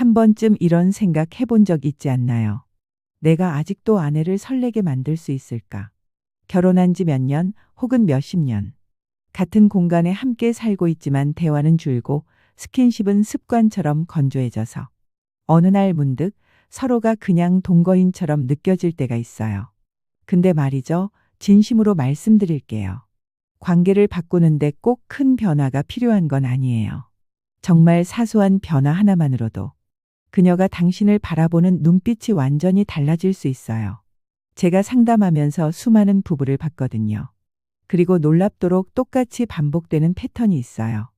한 번쯤 이런 생각 해본 적 있지 않나요? 내가 아직도 아내를 설레게 만들 수 있을까? 결혼한 지 몇 년 혹은 몇십 년. 같은 공간에 함께 살고 있지만 대화는 줄고 스킨십은 습관처럼 건조해져서 어느 날 문득 서로가 그냥 동거인처럼 느껴질 때가 있어요. 근데 말이죠. 진심으로 말씀드릴게요. 관계를 바꾸는데 꼭 큰 변화가 필요한 건 아니에요. 정말 사소한 변화 하나만으로도 그녀가 당신을 바라보는 눈빛이 완전히 달라질 수 있어요. 제가 상담하면서 수많은 부부를 봤거든요. 그리고 놀랍도록 똑같이 반복되는 패턴이 있어요.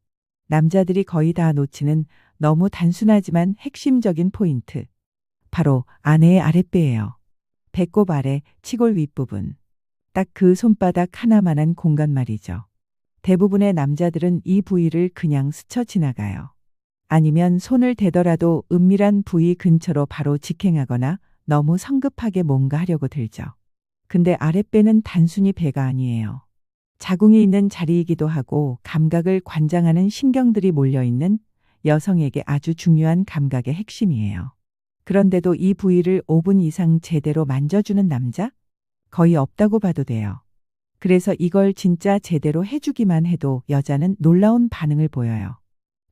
남자들이 거의 다 놓치는 너무 단순하지만 핵심적인 포인트. 바로 아내의 아랫배예요. 배꼽 아래 치골 윗부분. 딱 그 손바닥 하나만한 공간 말이죠. 대부분의 남자들은 이 부위를 그냥 스쳐 지나가요. 아니면 손을 대더라도 은밀한 부위 근처로 바로 직행하거나 너무 성급하게 뭔가 하려고 들죠. 근데 아랫배는 단순히 배가 아니에요. 자궁이 있는 자리이기도 하고 감각을 관장하는 신경들이 몰려있는 여성에게 아주 중요한 감각의 핵심이에요. 그런데도 이 부위를 5분 이상 제대로 만져주는 남자? 거의 없다고 봐도 돼요. 그래서 이걸 진짜 제대로 해주기만 해도 여자는 놀라운 반응을 보여요.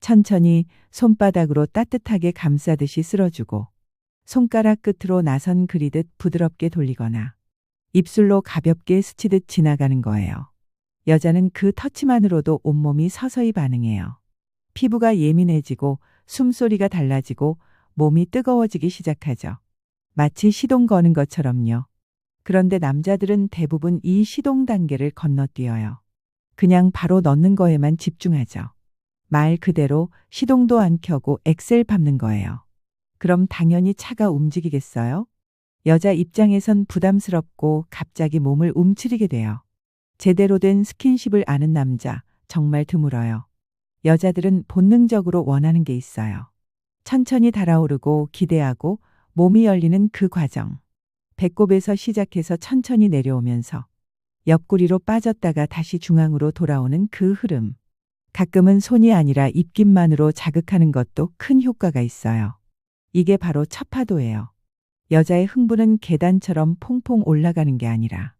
천천히 손바닥으로 따뜻하게 감싸듯이 쓸어주고 손가락 끝으로 나선 그리듯 부드럽게 돌리거나 입술로 가볍게 스치듯 지나가는 거예요. 여자는 그 터치만으로도 온몸이 서서히 반응해요. 피부가 예민해지고 숨소리가 달라지고 몸이 뜨거워지기 시작하죠. 마치 시동 거는 것처럼요. 그런데 남자들은 대부분 이 시동 단계를 건너뛰어요. 그냥 바로 넣는 거에만 집중하죠. 말 그대로 시동도 안 켜고 엑셀 밟는 거예요. 그럼 당연히 차가 움직이겠어요? 여자 입장에선 부담스럽고 갑자기 몸을 움츠리게 돼요. 제대로 된 스킨십을 아는 남자 정말 드물어요. 여자들은 본능적으로 원하는 게 있어요. 천천히 달아오르고 기대하고 몸이 열리는 그 과정. 배꼽에서 시작해서 천천히 내려오면서 옆구리로 빠졌다가 다시 중앙으로 돌아오는 그 흐름. 가끔은 손이 아니라 입김만으로 자극하는 것도 큰 효과가 있어요. 이게 바로 첫 파도예요. 여자의 흥분은 계단처럼 퐁퐁 올라가는 게 아니라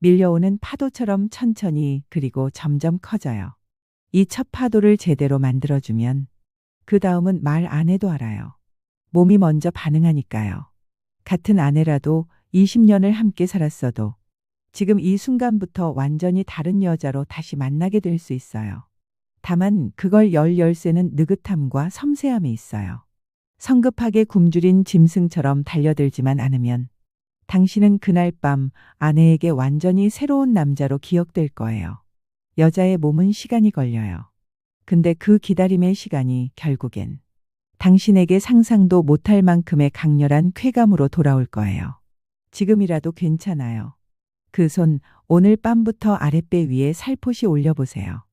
밀려오는 파도처럼 천천히 그리고 점점 커져요. 이 첫 파도를 제대로 만들어주면 그 다음은 말 안 해도 알아요. 몸이 먼저 반응하니까요. 같은 아내라도 20년을 함께 살았어도 지금 이 순간부터 완전히 다른 여자로 다시 만나게 될 수 있어요. 다만 그걸 열 열쇠는 느긋함과 섬세함에 있어요. 성급하게 굶주린 짐승처럼 달려들지만 않으면 당신은 그날 밤 아내에게 완전히 새로운 남자로 기억될 거예요. 여자의 몸은 시간이 걸려요. 근데 그 기다림의 시간이 결국엔 당신에게 상상도 못할 만큼의 강렬한 쾌감으로 돌아올 거예요. 지금이라도 괜찮아요. 그 손 오늘 밤부터 아랫배 위에 살포시 올려보세요.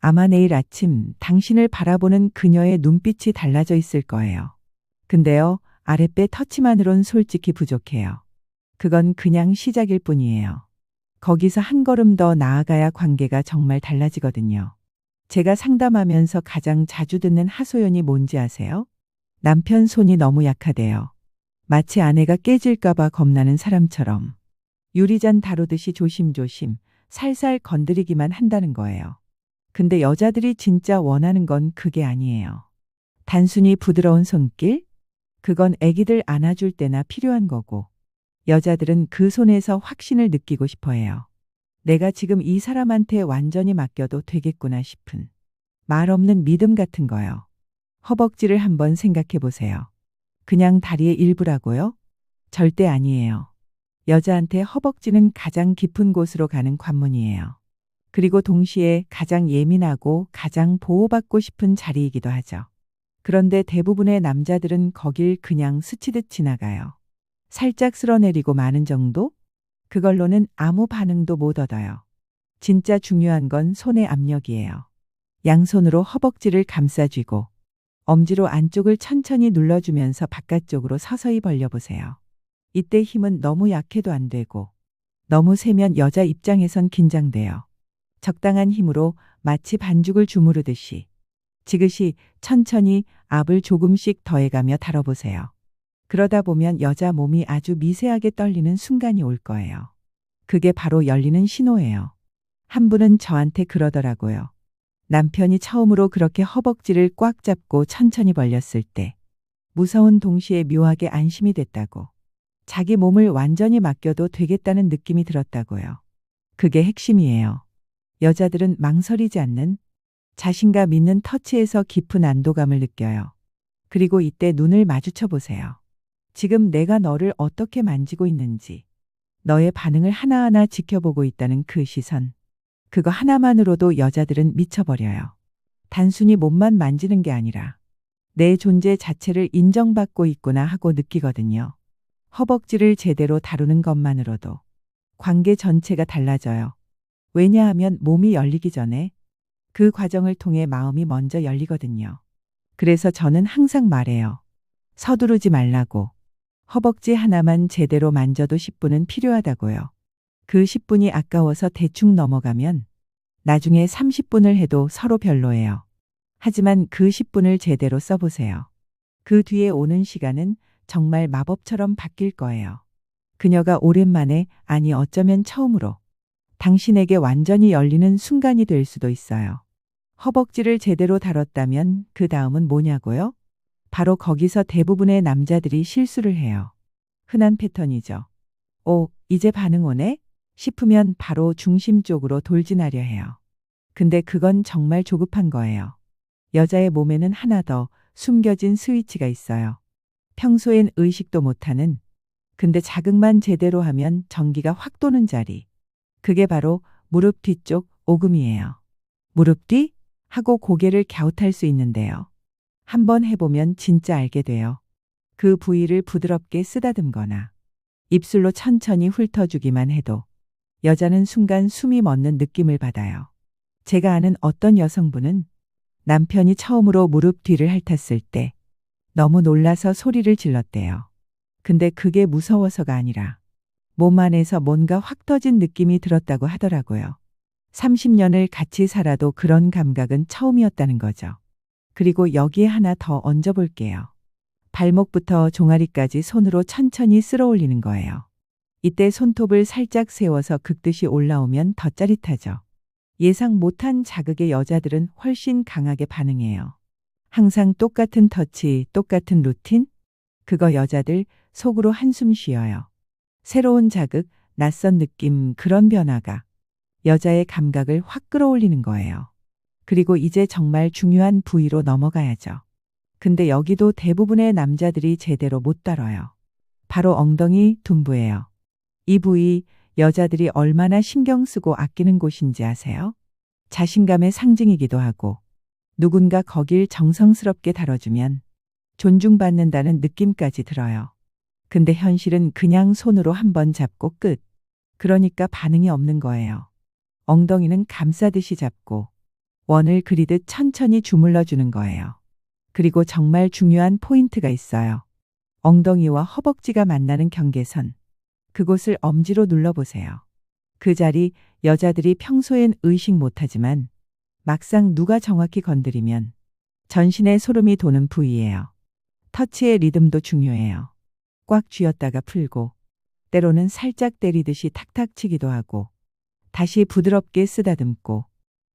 아마 내일 아침 당신을 바라보는 그녀의 눈빛이 달라져 있을 거예요. 근데요, 아랫배 터치만으론 솔직히 부족해요. 그건 그냥 시작일 뿐이에요. 거기서 한 걸음 더 나아가야 관계가 정말 달라지거든요. 제가 상담하면서 가장 자주 듣는 하소연이 뭔지 아세요? 남편 손이 너무 약하대요. 마치 아내가 깨질까봐 겁나는 사람처럼. 유리잔 다루듯이 조심조심 살살 건드리기만 한다는 거예요. 근데 여자들이 진짜 원하는 건 그게 아니에요. 단순히 부드러운 손길? 그건 애기들 안아줄 때나 필요한 거고. 여자들은 그 손에서 확신을 느끼고 싶어 해요. 내가 지금 이 사람한테 완전히 맡겨도 되겠구나 싶은 말 없는 믿음 같은 거요. 허벅지를 한번 생각해 보세요. 그냥 다리의 일부라고요? 절대 아니에요. 여자한테 허벅지는 가장 깊은 곳으로 가는 관문이에요. 그리고 동시에 가장 예민하고 가장 보호받고 싶은 자리이기도 하죠. 그런데 대부분의 남자들은 거길 그냥 스치듯 지나가요. 살짝 쓸어내리고 마는 정도? 그걸로는 아무 반응도 못 얻어요. 진짜 중요한 건 손의 압력이에요. 양손으로 허벅지를 감싸쥐고 엄지로 안쪽을 천천히 눌러주면서 바깥쪽으로 서서히 벌려보세요. 이때 힘은 너무 약해도 안 되고 너무 세면 여자 입장에선 긴장돼요. 적당한 힘으로 마치 반죽을 주무르듯이 지그시 천천히 압을 조금씩 더해가며 다뤄보세요. 그러다 보면 여자 몸이 아주 미세하게 떨리는 순간이 올 거예요. 그게 바로 열리는 신호예요. 한 분은 저한테 그러더라고요. 남편이 처음으로 그렇게 허벅지를 꽉 잡고 천천히 벌렸을 때 무서운 동시에 묘하게 안심이 됐다고. 자기 몸을 완전히 맡겨도 되겠다는 느낌이 들었다고요. 그게 핵심이에요. 여자들은 망설이지 않는 자신감 있는 터치에서 깊은 안도감을 느껴요. 그리고 이때 눈을 마주쳐 보세요. 지금 내가 너를 어떻게 만지고 있는지, 너의 반응을 하나하나 지켜보고 있다는 그 시선. 그거 하나만으로도 여자들은 미쳐버려요. 단순히 몸만 만지는 게 아니라 내 존재 자체를 인정받고 있구나 하고 느끼거든요. 허벅지를 제대로 다루는 것만으로도 관계 전체가 달라져요. 왜냐하면 몸이 열리기 전에 그 과정을 통해 마음이 먼저 열리거든요. 그래서 저는 항상 말해요. 서두르지 말라고. 허벅지 하나만 제대로 만져도 10분은 필요하다고요. 그 10분이 아까워서 대충 넘어가면 나중에 30분을 해도 서로 별로예요. 하지만 그 10분을 제대로 써보세요. 그 뒤에 오는 시간은 정말 마법처럼 바뀔 거예요. 그녀가 오랜만에, 아니 어쩌면 처음으로 당신에게 완전히 열리는 순간이 될 수도 있어요. 허벅지를 제대로 다뤘다면 그 다음은 뭐냐고요? 바로 거기서 대부분의 남자들이 실수를 해요. 흔한 패턴이죠. 오, 이제 반응 오네? 싶으면 바로 중심 쪽으로 돌진하려 해요. 근데 그건 정말 조급한 거예요. 여자의 몸에는 하나 더 숨겨진 스위치가 있어요. 평소엔 의식도 못하는 근데 자극만 제대로 하면 전기가 확 도는 자리. 그게 바로 무릎 뒤쪽 오금이에요. 무릎 뒤? 하고 고개를 갸웃할 수 있는데요. 한번 해보면 진짜 알게 돼요. 그 부위를 부드럽게 쓰다듬거나 입술로 천천히 훑어주기만 해도 여자는 순간 숨이 멎는 느낌을 받아요. 제가 아는 어떤 여성분은 남편이 처음으로 무릎 뒤를 핥았을 때 너무 놀라서 소리를 질렀대요. 근데 그게 무서워서가 아니라 몸 안에서 뭔가 확 터진 느낌이 들었다고 하더라고요. 30년을 같이 살아도 그런 감각은 처음이었다는 거죠. 그리고 여기에 하나 더 얹어볼게요. 발목부터 종아리까지 손으로 천천히 쓸어 올리는 거예요. 이때 손톱을 살짝 세워서 긋듯이 올라오면 더 짜릿하죠. 예상 못한 자극에 여자들은 훨씬 강하게 반응해요. 항상 똑같은 터치, 똑같은 루틴? 그거 여자들 속으로 한숨 쉬어요. 새로운 자극, 낯선 느낌, 그런 변화가 여자의 감각을 확 끌어올리는 거예요. 그리고 이제 정말 중요한 부위로 넘어가야죠. 근데 여기도 대부분의 남자들이 제대로 못 다뤄요. 바로 엉덩이 둔부예요. 이 부위 여자들이 얼마나 신경 쓰고 아끼는 곳인지 아세요? 자신감의 상징이기도 하고 누군가 거길 정성스럽게 다뤄주면 존중받는다는 느낌까지 들어요. 근데 현실은 그냥 손으로 한 번 잡고 끝. 그러니까 반응이 없는 거예요. 엉덩이는 감싸듯이 잡고 원을 그리듯 천천히 주물러 주는 거예요. 그리고 정말 중요한 포인트가 있어요. 엉덩이와 허벅지가 만나는 경계선. 그곳을 엄지로 눌러보세요. 그 자리 여자들이 평소엔 의식 못하지만 막상 누가 정확히 건드리면 전신에 소름이 도는 부위예요. 터치의 리듬도 중요해요. 꽉 쥐었다가 풀고 때로는 살짝 때리듯이 탁탁 치기도 하고 다시 부드럽게 쓰다듬고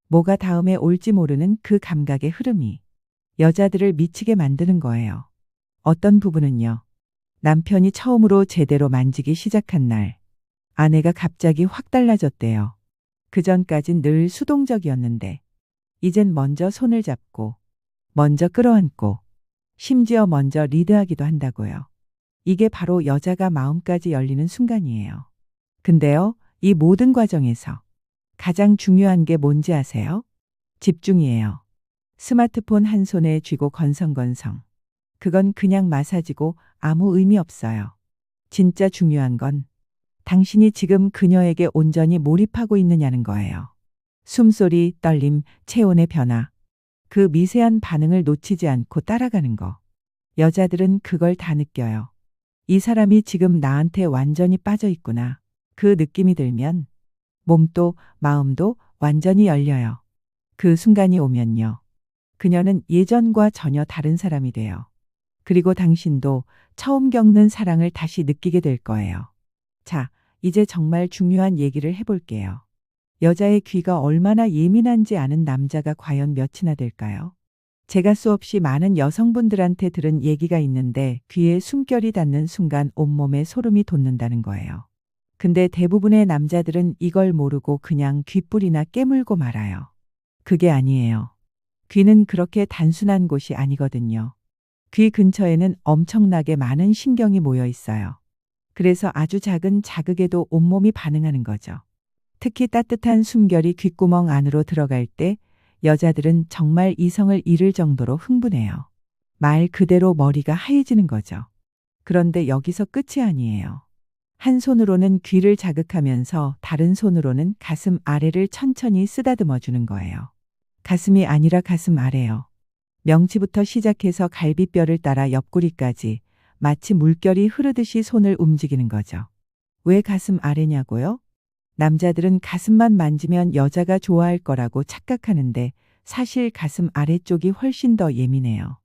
뭐가 다음에 올지 모르는 그 감각의 흐름이 여자들을 미치게 만드는 거예요. 어떤 부분은요. 남편이 처음으로 제대로 만지기 시작한 날 아내가 갑자기 확 달라졌대요. 그 전까진 늘 수동적이었는데 이젠 먼저 손을 잡고 먼저 끌어안고 심지어 먼저 리드하기도 한다고요. 이게 바로 여자가 마음까지 열리는 순간이에요. 근데요, 이 모든 과정에서 가장 중요한 게 뭔지 아세요? 집중이에요. 스마트폰 한 손에 쥐고 건성건성. 그건 그냥 마사지고 아무 의미 없어요. 진짜 중요한 건 당신이 지금 그녀에게 온전히 몰입하고 있느냐는 거예요. 숨소리, 떨림, 체온의 변화. 그 미세한 반응을 놓치지 않고 따라가는 거. 여자들은 그걸 다 느껴요. 이 사람이 지금 나한테 완전히 빠져 있구나. 그 느낌이 들면 몸도 마음도 완전히 열려요. 그 순간이 오면요. 그녀는 예전과 전혀 다른 사람이 돼요. 그리고 당신도 처음 겪는 사랑을 다시 느끼게 될 거예요. 자, 이제 정말 중요한 얘기를 해볼게요. 여자의 귀가 얼마나 예민한지 아는 남자가 과연 몇이나 될까요? 제가 수없이 많은 여성분들한테 들은 얘기가 있는데 귀에 숨결이 닿는 순간 온몸에 소름이 돋는다는 거예요. 근데 대부분의 남자들은 이걸 모르고 그냥 귓불이나 깨물고 말아요. 그게 아니에요. 귀는 그렇게 단순한 곳이 아니거든요. 귀 근처에는 엄청나게 많은 신경이 모여 있어요. 그래서 아주 작은 자극에도 온몸이 반응하는 거죠. 특히 따뜻한 숨결이 귓구멍 안으로 들어갈 때 여자들은 정말 이성을 잃을 정도로 흥분해요. 말 그대로 머리가 하얘지는 거죠. 그런데 여기서 끝이 아니에요. 한 손으로는 귀를 자극하면서 다른 손으로는 가슴 아래를 천천히 쓰다듬어 주는 거예요. 가슴이 아니라 가슴 아래요. 명치부터 시작해서 갈비뼈를 따라 옆구리까지 마치 물결이 흐르듯이 손을 움직이는 거죠. 왜 가슴 아래냐고요? 남자들은 가슴만 만지면 여자가 좋아할 거라고 착각하는데 사실 가슴 아래쪽이 훨씬 더 예민해요.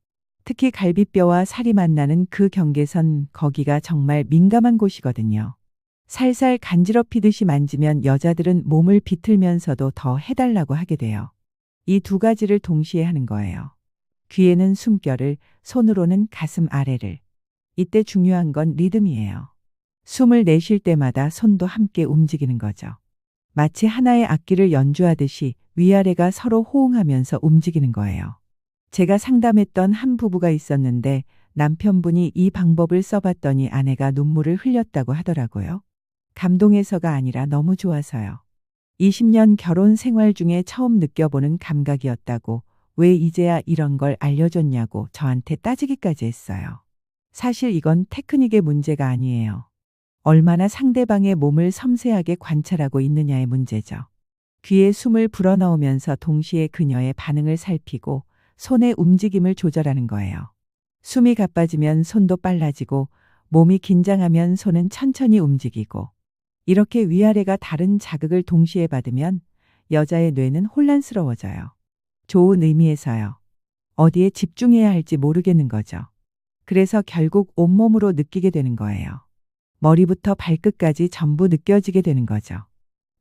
특히 갈비뼈와 살이 만나는 그 경계선 거기가 정말 민감한 곳이거든요. 살살 간지럽히듯이 만지면 여자들은 몸을 비틀면서도 더 해달라고 하게 돼요. 이 두 가지를 동시에 하는 거예요. 귀에는 숨결을, 손으로는 가슴 아래를. 이때 중요한 건 리듬이에요. 숨을 내쉴 때마다 손도 함께 움직이는 거죠. 마치 하나의 악기를 연주하듯이 위아래가 서로 호응하면서 움직이는 거예요. 제가 상담했던 한 부부가 있었는데 남편분이 이 방법을 써봤더니 아내가 눈물을 흘렸다고 하더라고요. 감동해서가 아니라 너무 좋아서요. 20년 결혼 생활 중에 처음 느껴보는 감각이었다고 왜 이제야 이런 걸 알려줬냐고 저한테 따지기까지 했어요. 사실 이건 테크닉의 문제가 아니에요. 얼마나 상대방의 몸을 섬세하게 관찰하고 있느냐의 문제죠. 귀에 숨을 불어넣으면서 동시에 그녀의 반응을 살피고 손의 움직임을 조절하는 거예요. 숨이 가빠지면 손도 빨라지고 몸이 긴장하면 손은 천천히 움직이고 이렇게 위아래가 다른 자극을 동시에 받으면 여자의 뇌는 혼란스러워져요. 좋은 의미에서요. 어디에 집중해야 할지 모르겠는 거죠. 그래서 결국 온몸으로 느끼게 되는 거예요. 머리부터 발끝까지 전부 느껴지게 되는 거죠.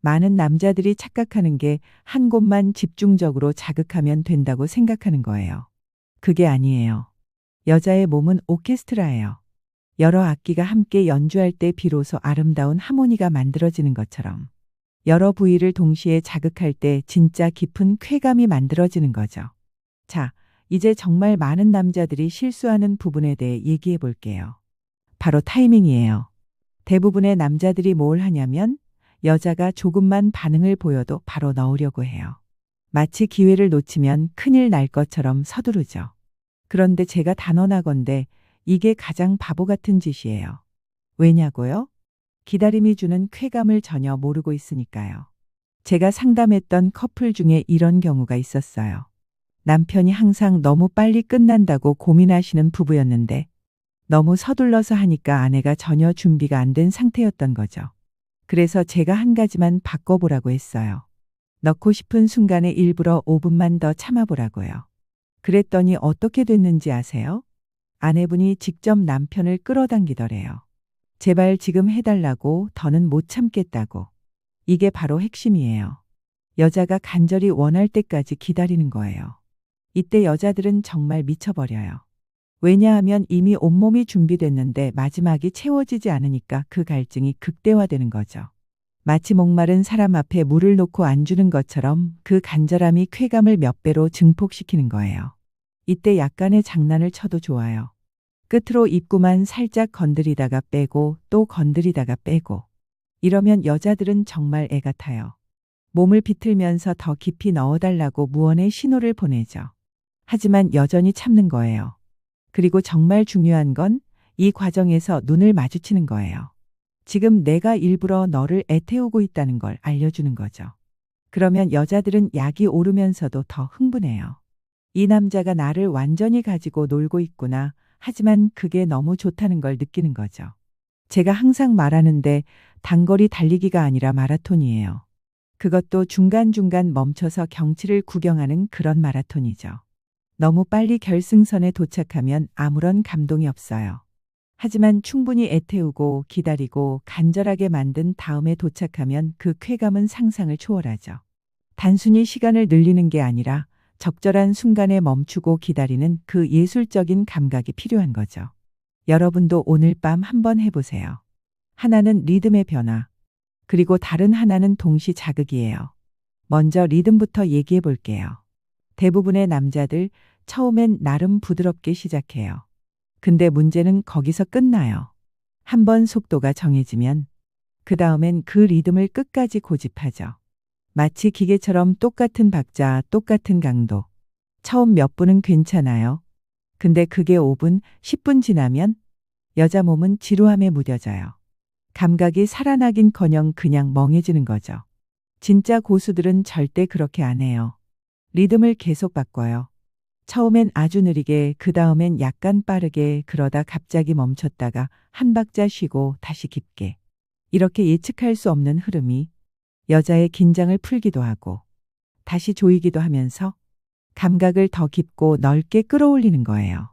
많은 남자들이 착각하는 게 한 곳만 집중적으로 자극하면 된다고 생각하는 거예요. 그게 아니에요. 여자의 몸은 오케스트라예요. 여러 악기가 함께 연주할 때 비로소 아름다운 하모니가 만들어지는 것처럼 여러 부위를 동시에 자극할 때 진짜 깊은 쾌감이 만들어지는 거죠. 자, 이제 정말 많은 남자들이 실수하는 부분에 대해 얘기해 볼게요. 바로 타이밍이에요. 대부분의 남자들이 뭘 하냐면 여자가 조금만 반응을 보여도 바로 넣으려고 해요. 마치 기회를 놓치면 큰일 날 것처럼 서두르죠. 그런데 제가 단언하건대 이게 가장 바보 같은 짓이에요. 왜냐고요? 기다림이 주는 쾌감을 전혀 모르고 있으니까요. 제가 상담했던 커플 중에 이런 경우가 있었어요. 남편이 항상 너무 빨리 끝난다고 고민하시는 부부였는데 너무 서둘러서 하니까 아내가 전혀 준비가 안 된 상태였던 거죠. 그래서 제가 한 가지만 바꿔보라고 했어요. 넣고 싶은 순간에 일부러 5분만 더 참아보라고요. 그랬더니 어떻게 됐는지 아세요? 아내분이 직접 남편을 끌어당기더래요. 제발 지금 해달라고 더는 못 참겠다고. 이게 바로 핵심이에요. 여자가 간절히 원할 때까지 기다리는 거예요. 이때 여자들은 정말 미쳐버려요. 왜냐하면 이미 온몸이 준비됐는데 마지막이 채워지지 않으니까 그 갈증이 극대화되는 거죠. 마치 목마른 사람 앞에 물을 놓고 안 주는 것처럼 그 간절함이 쾌감을 몇 배로 증폭시키는 거예요. 이때 약간의 장난을 쳐도 좋아요. 끝으로 입구만 살짝 건드리다가 빼고 또 건드리다가 빼고. 이러면 여자들은 정말 애 같아요. 몸을 비틀면서 더 깊이 넣어달라고 무언의 신호를 보내죠. 하지만 여전히 참는 거예요. 그리고 정말 중요한 건 이 과정에서 눈을 마주치는 거예요. 지금 내가 일부러 너를 애태우고 있다는 걸 알려주는 거죠. 그러면 여자들은 약이 오르면서도 더 흥분해요. 이 남자가 나를 완전히 가지고 놀고 있구나. 하지만 그게 너무 좋다는 걸 느끼는 거죠. 제가 항상 말하는데 단거리 달리기가 아니라 마라톤이에요. 그것도 중간중간 멈춰서 경치를 구경하는 그런 마라톤이죠. 너무 빨리 결승선에 도착하면 아무런 감동이 없어요. 하지만 충분히 애태우고 기다리고 간절하게 만든 다음에 도착하면 그 쾌감은 상상을 초월하죠. 단순히 시간을 늘리는 게 아니라 적절한 순간에 멈추고 기다리는 그 예술적인 감각이 필요한 거죠. 여러분도 오늘 밤 한번 해보세요. 하나는 리듬의 변화, 그리고 다른 하나는 동시 자극이에요. 먼저 리듬부터 얘기해 볼게요. 대부분의 남자들 처음엔 나름 부드럽게 시작해요. 근데 문제는 거기서 끝나요. 한번 속도가 정해지면 그 다음엔 그 리듬을 끝까지 고집하죠. 마치 기계처럼 똑같은 박자, 똑같은 강도. 처음 몇 분은 괜찮아요. 근데 그게 5분, 10분 지나면 여자 몸은 지루함에 무뎌져요. 감각이 살아나긴 커녕 그냥 멍해지는 거죠. 진짜 고수들은 절대 그렇게 안 해요. 리듬을 계속 바꿔요. 처음엔 아주 느리게, 그 다음엔 약간 빠르게, 그러다 갑자기 멈췄다가 한 박자 쉬고 다시 깊게. 이렇게 예측할 수 없는 흐름이 여자의 긴장을 풀기도 하고 다시 조이기도 하면서 감각을 더 깊고 넓게 끌어올리는 거예요.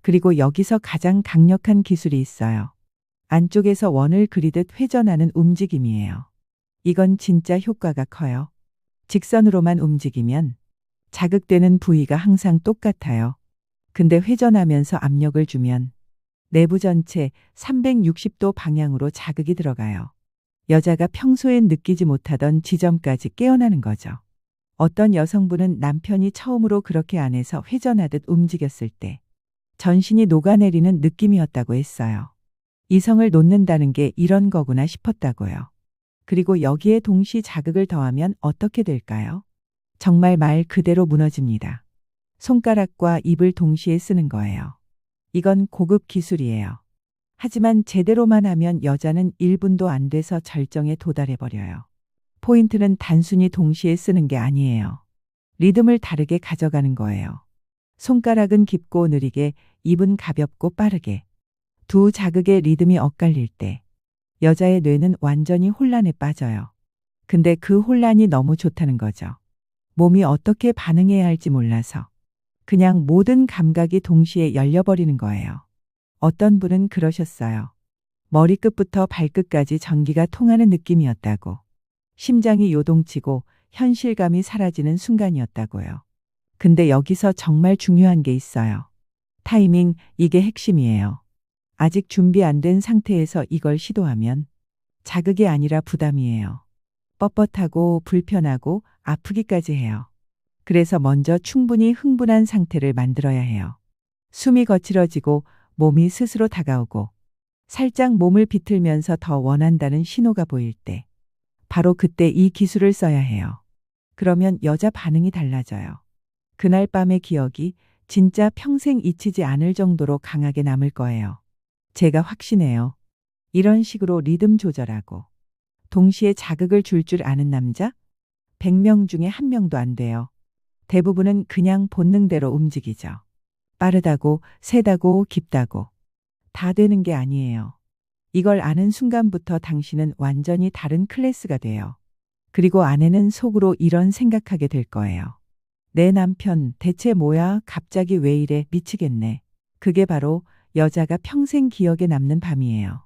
그리고 여기서 가장 강력한 기술이 있어요. 안쪽에서 원을 그리듯 회전하는 움직임이에요. 이건 진짜 효과가 커요. 직선으로만 움직이면 자극되는 부위가 항상 똑같아요. 근데 회전하면서 압력을 주면 내부 전체 360도 방향으로 자극이 들어가요. 여자가 평소엔 느끼지 못하던 지점까지 깨어나는 거죠. 어떤 여성분은 남편이 처음으로 그렇게 안에서 회전하듯 움직였을 때 전신이 녹아내리는 느낌이었다고 했어요. 이성을 놓는다는 게 이런 거구나 싶었다고요. 그리고 여기에 동시 자극을 더하면 어떻게 될까요? 정말 말 그대로 무너집니다. 손가락과 입을 동시에 쓰는 거예요. 이건 고급 기술이에요. 하지만 제대로만 하면 여자는 1분도 안 돼서 절정에 도달해 버려요. 포인트는 단순히 동시에 쓰는 게 아니에요. 리듬을 다르게 가져가는 거예요. 손가락은 깊고 느리게, 입은 가볍고 빠르게. 두 자극의 리듬이 엇갈릴 때 여자의 뇌는 완전히 혼란에 빠져요. 근데 그 혼란이 너무 좋다는 거죠. 몸이 어떻게 반응해야 할지 몰라서 그냥 모든 감각이 동시에 열려버리는 거예요. 어떤 분은 그러셨어요. 머리끝부터 발끝까지 전기가 통하는 느낌이었다고. 심장이 요동치고 현실감이 사라지는 순간이었다고요. 근데 여기서 정말 중요한 게 있어요. 타이밍, 이게 핵심이에요. 아직 준비 안 된 상태에서 이걸 시도하면 자극이 아니라 부담이에요. 뻣뻣하고 불편하고 아프기까지 해요. 그래서 먼저 충분히 흥분한 상태를 만들어야 해요. 숨이 거칠어지고 몸이 스스로 다가오고 살짝 몸을 비틀면서 더 원한다는 신호가 보일 때 바로 그때 이 기술을 써야 해요. 그러면 여자 반응이 달라져요. 그날 밤의 기억이 진짜 평생 잊히지 않을 정도로 강하게 남을 거예요. 제가 확신해요. 이런 식으로 리듬 조절하고 동시에 자극을 줄줄 아는 남자 100명 중에 한 명도 안 돼요. 대부분은 그냥 본능대로 움직이죠. 빠르다고, 세다고, 깊다고. 다 되는 게 아니에요. 이걸 아는 순간부터 당신은 완전히 다른 클래스가 돼요. 그리고 아내는 속으로 이런 생각하게 될 거예요. 내 남편 대체 뭐야? 갑자기 왜 이래? 미치겠네. 그게 바로 여자가 평생 기억에 남는 밤이에요.